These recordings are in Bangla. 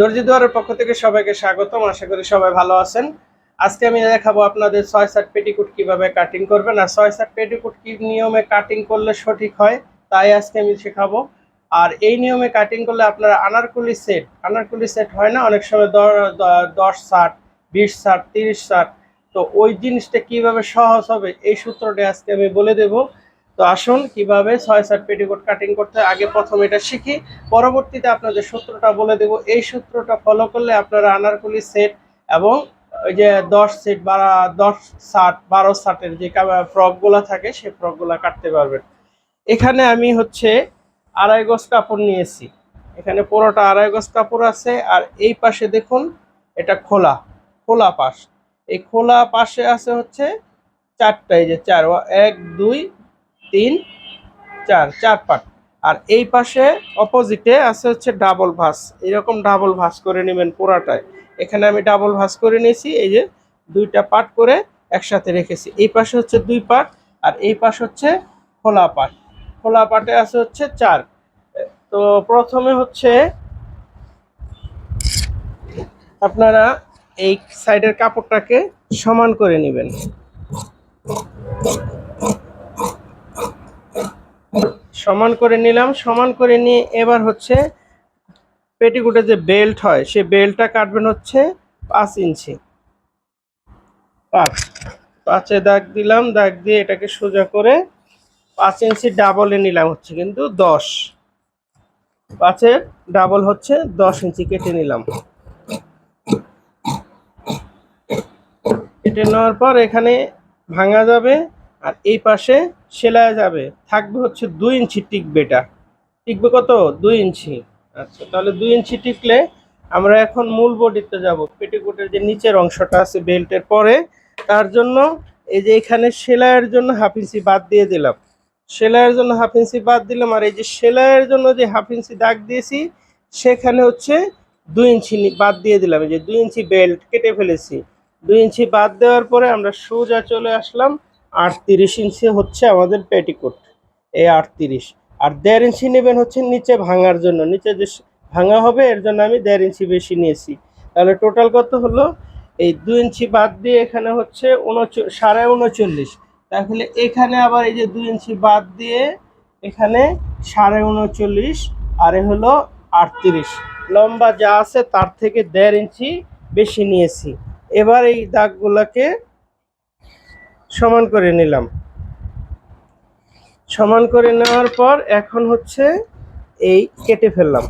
দর্জি দুয়ারের পক্ষ থেকে সবাইকে স্বাগতম। আশা করি সবাই ভালো আছেন। আজকে আমি দেখাবো আপনাদের ছয় সাত পেটিকুট কীভাবে কাটিং করবেন আর ছয় সাত পেটিকুট কি নিয়মে কাটিং করলে সঠিক হয়, তাই আজকে আমি শেখাবো। আর এই নিয়মে কাটিং করলে আপনারা আনারকুলি সেট আনারকুলি সেট হয় না? অনেক সময় দশ ষাট বিশ ষাট তিরিশ ষাট তো ওই জিনিসটা কীভাবে সহজ হবে এই সূত্রটা আজকে আমি বলে দেবো। তো আসুন কীভাবে ছয় সাত পেটিকোট কাটিং করতে আগে প্রথম এটা শিখি। পরবর্তীতে আপনাদের সূত্রটা বলে দেব। এই সূত্রটা ফলো করলে আপনারা আনারকুলি সেট এবং ওই যে দশ সেট বা দশ ষাট বারো ষাটের যে ফ্রকগুলো থাকে সেই ফ্রকগুলো কাটতে পারবেন। এখানে আমি হচ্ছে আড়াই গজ কাপড় নিয়েছি। এখানে পুরোটা আড়াই গজ কাপড় আছে। আর এই পাশে দেখুন, এটা খোলা খোলা পাশ। এই খোলা পাশে আছে হচ্ছে চারটা এই যে চার। এক, দুই তিন, চার চার পাট। আর এই পাশে অপোজিটে আছে হচ্ছে ডাবল ভাস এরকম ডাবল ভাস করে নেবেন পুরাটায়। এখানে আমি ডাবল ভাস করে নিয়েছি, এই যে দুইটা পাট করে একসাথে রেখেছি। এই পাশে হচ্ছে দুই পাট, আর এই পাশ হচ্ছে খোলা পাট। খোলা পাটে আছে হচ্ছে চার। তো প্রথমে হচ্ছে আপনারা এই সাইডের কাপড়টাকে সমান করে নেবেন। সমান করে নিলাম, সমান করে নিয়ে এবার হচ্ছে পেটিকুটে যে বেল্ট হয় সে বেল্টটা কাটবেন হচ্ছে পাঁচ ইঞ্চি। পাঁচ। পাঁচে দাগ দিলাম, দাগ দিয়ে এটাকে সোজা করে পাঁচ ইঞ্চি ডাবলে নিলাম হচ্ছে কিন্তু দশ। পাঁচের ডাবল হচ্ছে দশ ইঞ্চি কেটে নিলাম। কেটে নেওয়ার পর এখানে ভাঙা যাবে। আর এই পাশে সেলাই যাবে, থাকবে হচ্ছে দুই ইঞ্চি টিকবে এটা। টিকবে কত? দুই ইঞ্চি। আচ্ছা তাহলে দুই ইঞ্চি টিকলে আমরা এখন মূল বডিতে যাব। পেটিকোটের যে নিচের অংশটা আছে বেল্টের পরে, তার জন্য এই যে এখানে সেলাইয়ের জন্য হাফ ইঞ্চি বাদ দিয়ে দিলাম। সেলাইয়ের জন্য হাফ ইঞ্চি বাদ দিলাম আর এই যে সেলাইয়ের জন্য যে হাফ ইঞ্চি দাগ দিয়েছি, সেখানে হচ্ছে দুই ইঞ্চি বাদ দিয়ে দিলাম। এই যে দুই ইঞ্চি বেল্ট কেটে ফেলেছি। দুই ইঞ্চি বাদ দেওয়ার পরে আমরা সোজা চলে আসলাম আটত্রিশ ইঞ্চি হচ্ছে আমাদের পেটিকোট, এই আটত্রিশ। আর দেড় ইঞ্চি নেবেন হচ্ছে নিচে ভাঙার জন্য। নিচে যে ভাঙা হবে, এর জন্য আমি দেড় ইঞ্চি বেশি নিয়েছি। তাহলে টোটাল কত হলো? এই দুই ইঞ্চি বাদ দিয়ে এখানে হচ্ছে উনচ সাড়ে উনচল্লিশ। তাহলে এখানে আবার এই যে দুই ইঞ্চি বাদ দিয়ে এখানে সাড়ে উনচল্লিশ, আর এ হলো আটত্রিশ। লম্বা যা আছে তার থেকে দেড় ইঞ্চি বেশি নিয়েছি। এবার এই দাগগুলোকে সমান করে নিলাম। সমান করে নেওয়ার পর এখন হচ্ছে এই কেটে ফেললাম।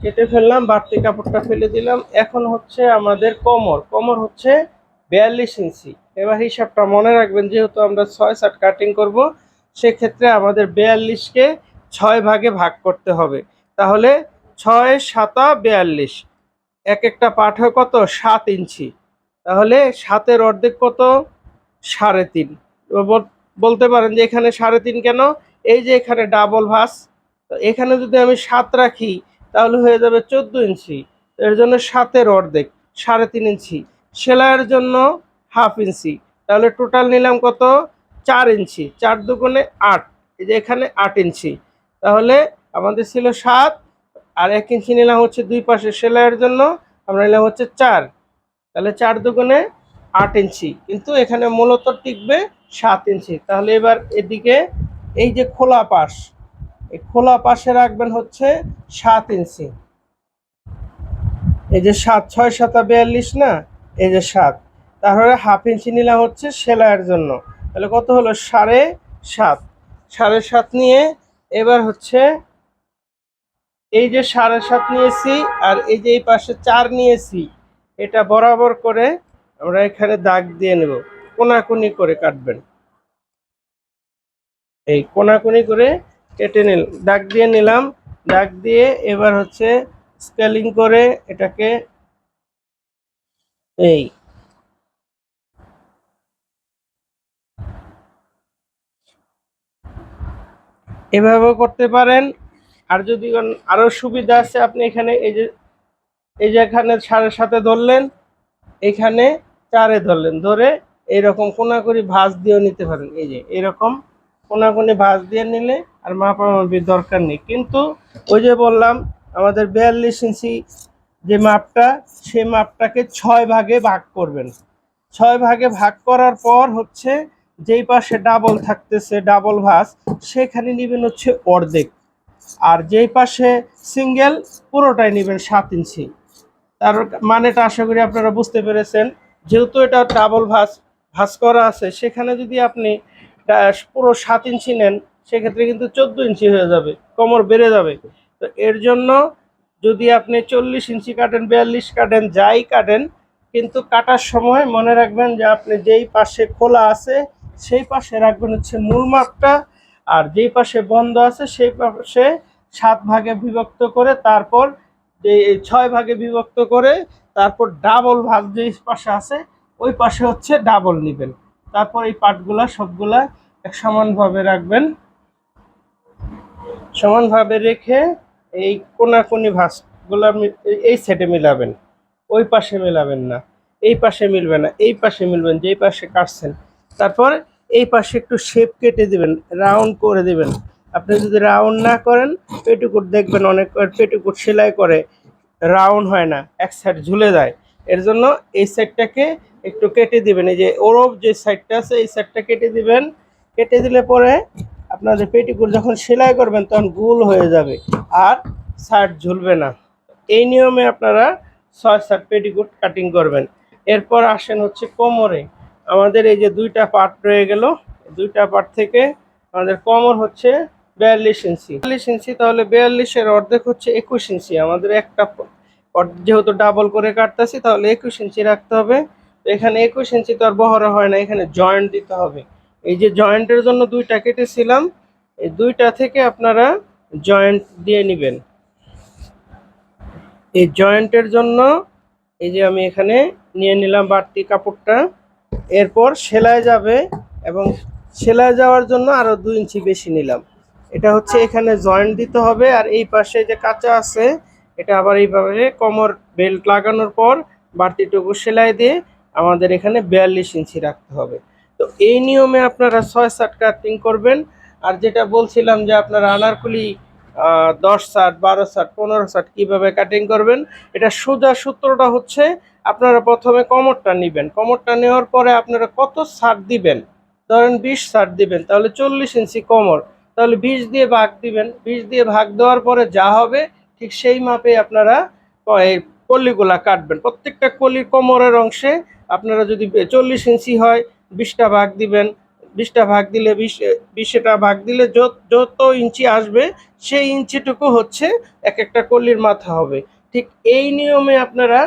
কেটে ফেললাম, বাড়তি কাপড়টা ফেলে দিলাম। এখন হচ্ছে আমাদের কোমর। কোমর হচ্ছে বিয়াল্লিশ ইঞ্চি। এবার হিসাবটা মনে রাখবেন, যেহেতু আমরা ছয় সাত কাটিং করব, সেক্ষেত্রে আমাদের বিয়াল্লিশকে ছয় ভাগে ভাগ করতে হবে। তাহলে ছয় সাতা বিয়াল্লিশ। এক একটা পাঠ হয় কত? সাত ইঞ্চি। তাহলে সাতের অর্ধেক কত? সাড়ে তিন। বল- বলতে পারেন যে এখানে সাড়ে তিন কেন? এই যে এখানে ডাবল ভাস তো এখানে যদি আমি সাত রাখি, তাহলে হয়ে যাবে চোদ্দ ইঞ্চি। এর জন্য সাতের অর্ধেক, সাড়ে তিন ইঞ্চি। সেলাইয়ের জন্য হাফ ইঞ্চি। তাহলে টোটাল নিলাম কত? চার ইঞ্চি। চার দুগুণে আট, এই যে এখানে আট ইঞ্চি। তাহলে আমাদের ছিল সাত আর এক ইঞ্চি নিলাম হচ্ছে দুই পাশে সেলাইয়ের জন্য। আমরা নিলাম হচ্ছে চার। তাহলে চার দুগুণে আট ইঞ্চি। কিন্তু এখানে মূলত টিকবে সাত ইঞ্চি। তাহলে এবার এদিকে এই যে খোলা পাশ, এই খোলা পাশে রাখবেন হচ্ছে সাত ইঞ্চি। এই যে সাত, ছয়, সাতা বিয়াল্লিশ না? এই যে সাত। তাহলে হাফ ইঞ্চি নিলাম হচ্ছে সেলাইয়ের জন্য। তাহলে কত হলো? সাড়ে সাত। সাড়ে সাত নিয়ে এবার হচ্ছে এই যে সাড়ে সাত নিয়েছি আর এই যে এই পাশে চার নিয়েছি, এটা বরাবর করে আমরা এখানে দাগ দিয়ে নেব। কোনাকুনি করে কাটবেন। এই কোনাকুনি করে কেটে নিল, দাগ দিয়ে নিলাম। দাগ দিয়ে এবার হচ্ছে স্কেলিং করে এটাকে এই এভাবেও করতে পারেন। আর যদি অন- আরও সুবিধা আছে, আপনি এখানে এই যে এই যে এখানে সাড়ে সাথে ধরলেন, এখানে চারে ধরলেন, ধরে এইরকম কোনাকুনি ভাঁজ দিয়েও নিতে পারেন। এই যে এরকম কোনাকুনি ভাঁজ দিয়ে নিলে আর মাপামাপির দরকার নেই। কিন্তু ওই যে বললাম, আমাদের বিয়াল্লিশ ইঞ্চি যে মাপটা, সে মাপটাকে ছয় ভাগে ভাগ করবেন। ছয় ভাগে ভাগ করার পর হচ্ছে যেই পাশে ডাবল থাকতেছে ডাবল ভাঁজ, সেখানে নেবেন হচ্ছে অর্ধেক। আর যেই পাশে সিঙ্গেল, পুরোটাই নেবেন সাত ইঞ্চি। তার মানেটা আশা করি আপনারা বুঝতে পেরেছেন। যেহেতু এটা ডাবল ভাস ভাঁজ করা আছে, সেখানে যদি আপনি পুরো সাত ইঞ্চি নেন, সেক্ষেত্রে কিন্তু চোদ্দ ইঞ্চি হয়ে যাবে, কোমর বেড়ে যাবে। তো এর জন্য যদি আপনি চল্লিশ ইঞ্চি কাটেন, বিয়াল্লিশ কাটেন, যাই কাটেন, কিন্তু কাটার সময় মনে রাখবেন যে আপনি যেই পাশে খোলা আছে, সেই পাশে রাখবেন হচ্ছে মূল মাপটা আর যেই পাশে বন্ধ আছে, সেই পাশে সাত ভাগে বিভক্ত করে তারপর যে ছয় ভাগে বিভক্ত করে তারপর ডাবল ভাগ যে পাশে আছে, ওই পাশে হচ্ছে ডাবল নেবেন তারপর এই পাটগুলা সবগুলা এক সমানভাবে রাখবেন। সমানভাবে রেখে এই কোনাকুনি ভাঁজগুলা এই সেটে মিলাবেন। ওই পাশে মিলাবেন না, এই পাশে মিলবে না, এই পাশে মিলবেন, যেই পাশে কাটছেন। তারপর এই পাশে একটু শেপ কেটে দিবেন রাউন্ড করে দিবেন। আপনি যদি রাউন্ড না করেন, পেটিকুট দেখবেন অনেক পেটিকুট সেলাই করে রাউন্ড হয় না, এক সাইড ঝুলে যায়। এর জন্য এই সাইডটাকে একটু কেটে দিবেন, এই যে ওরব যে সাইডটা আছে, এই সাইডটা কেটে দিবেন। কেটে দিলে পরে আপনাদের পেটিকুট যখন সেলাই করবেন, তখন গোল হয়ে যাবে, আর সাইড ঝুলবে না। এই নিয়মে আপনারা ছয় সাত পেটিকুট কাটিং করবেন। এরপর আসেন হচ্ছে কোমরে। আমাদের এই যে দুইটা পার্ট রয়ে গেল। দুইটা পার্ট থেকে আমাদের কোমর হচ্ছে বিয়াল্লিশ ইঞ্চি। বিয়াল্লিশ ইঞ্চি তাহলে বিয়াল্লিশের অর্ধেক হচ্ছে একুশ ইঞ্চি। আমাদের একটা যেহেতু ডাবল করে কাটতেছি, তাহলে একুশ ইঞ্চি রাখতে হবে। এখানে একুশ ইঞ্চি তো আর বহরে হয় না, এখানে জয়েন্ট দিতে হবে। এই যে জয়েন্টের জন্য দুইটা কেটেছিলাম, এই দুইটা থেকে আপনারা জয়েন্ট দিয়ে নেবেন। এই জয়েন্টের জন্য এই যে আমি এখানে নিয়ে নিলাম বাড়তি কাপড়টা। এরপর সেলাই যাবে এবং সেলাই যাওয়ার জন্য আরও দুই ইঞ্চি বেশি নিলাম। এটা হচ্ছে এখানে জয়েন্ট দিতে হবে আর এই পাশে যে কাঁচা আছে, এটা আবার এইভাবে কোমর বেল্ট লাগানোর পর বাড়তিটুকু সেলাই দিয়ে আমাদের এখানে বিয়াল্লিশ ইঞ্চি রাখতে হবে। তো এই নিয়মে আপনারা ছয় সাত কাটিং করবেন। আর যেটা বলছিলাম যে আপনারা আনারকুলি দশ সাট বারো সাট পনেরো সাট কীভাবে কাটিং করবেন, এটা সোজা সূত্রটা হচ্ছে আপনারা প্রথমে কমরটা নেবেন। কমরটা নেওয়ার পরে আপনারা কত সার দিবেন? ধরেন বিশ সার দিবেন, তাহলে চল্লিশ ইঞ্চি কমর। তাহলে বিশ দিয়ে ভাগ দিবেন, বিশ দিয়ে ভাগ দেওয়ার পরে যা হবে, ঠিক সেই মাপে আপনারা কলিগুলা কাটবেন। প্রত্যেকটা কলির কোমরের অংশে আপনারা যদি চল্লিশ ইঞ্চি হয়, বিশটা ভাগ দিবেন বিশটা ভাগ দিলে বিশ বিশটা ভাগ দিলে যত ইঞ্চি আসবে, সেই ইঞ্চিটুকু হচ্ছে এক একটা কল্লির মাথা হবে। ঠিক এই নিয়মে আপনারা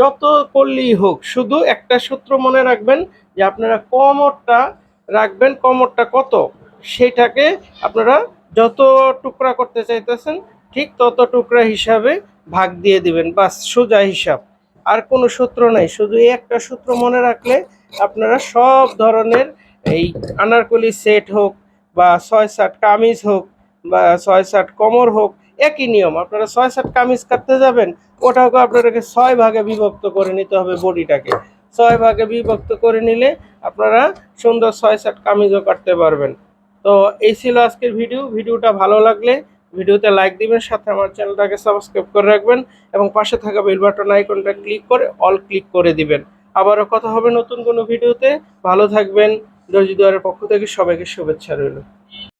যত কলি হোক, শুধু একটা সূত্র মনে রাখবেন যে আপনারা কমরটা রাখবেন, কমরটা কত? সেটাকে আপনারা যত টুকরা করতে চাইতেছেন, ঠিক তত টুকরা হিসাবে ভাগ দিয়ে দিবেন, বাস সোজা হিসাব। আর কোনো সূত্র নাই, শুধু এই একটা সূত্র মনে রাখলে আপনারা সব ধরনের এই আনারকলি সেট হোক বা ছয় সাত কামিজ হোক বা ছয় সাত কমর হোক, একই নিয়ম। আপনারা ছয় সাত কামিজ কাটতে যাবেন, ওটাকে আপনাদেরকে ছয় ভাগে বিভক্ত করে নিতে হবে বডিটাকে। ছয় ভাগে বিভক্ত করে নিলে আপনারা সুন্দর ছয় সাত কামিজও কাটতে পারবেন। তো এই ছিল আজকের ভিডিও। ভিডিওটা ভালো লাগলে ভিডিওতে লাইক দিবেন, সাথে আমার চ্যানেলটাকে সাবস্ক্রাইব করে রাখবেন এবং পাশে থাকা বেল বাটন আইকনটা ক্লিক করে অল ক্লিক করে দিবেন। আবারও কথা হবে নতুন কোনো ভিডিওতে। ভালো থাকবেন। দর্জি পক্ষ থেকে সবাইকে শুভেচ্ছা রইল।